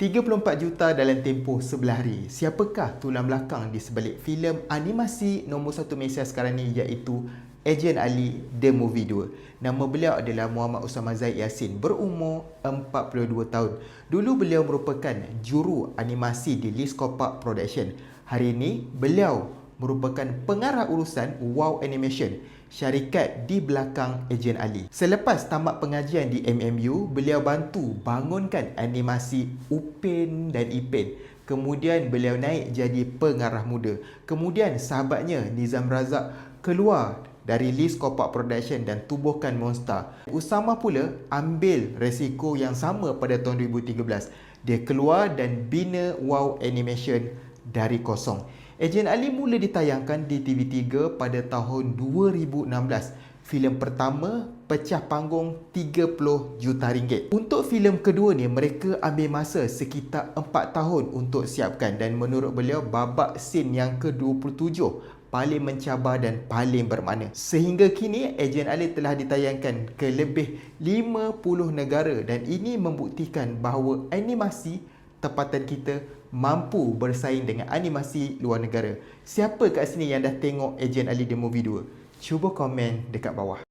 34 juta dalam tempoh sebelah hari. Siapakah tulang belakang di sebalik filem animasi nombor satu Malaysia sekarang ni iaitu Agent Ali The Movie 2. Nama beliau adalah Muhammad Usama Zaid Yassin berumur 42 tahun. Dulu beliau merupakan juru animasi di Liz Kopak Production. Hari ini beliau merupakan pengarah urusan Wow Animation, syarikat di belakang Ejen Ali. Selepas tamat pengajian di MMU, beliau bantu bangunkan animasi Upin dan Ipin. Kemudian beliau naik jadi pengarah muda. Kemudian sahabatnya Nizam Razak keluar dari Liz Kopak Production dan tubuhkan Monster. Usama pula ambil resiko yang sama pada tahun 2013. Dia keluar dan bina Wow Animation dari kosong. Ejen Ali mula ditayangkan di TV3 pada tahun 2016. Filem pertama pecah panggung 30 juta ringgit. Untuk filem kedua ni mereka ambil masa sekitar 4 tahun untuk siapkan dan menurut beliau babak scene yang ke-27 paling mencabar dan paling bermakna. Sehingga kini Ejen Ali telah ditayangkan ke lebih 50 negara dan ini membuktikan bahawa animasi tempatan kita mampu bersaing dengan animasi luar negara. Siapa kat sini yang dah tengok Agent Ali The Movie 2? Cuba komen dekat bawah.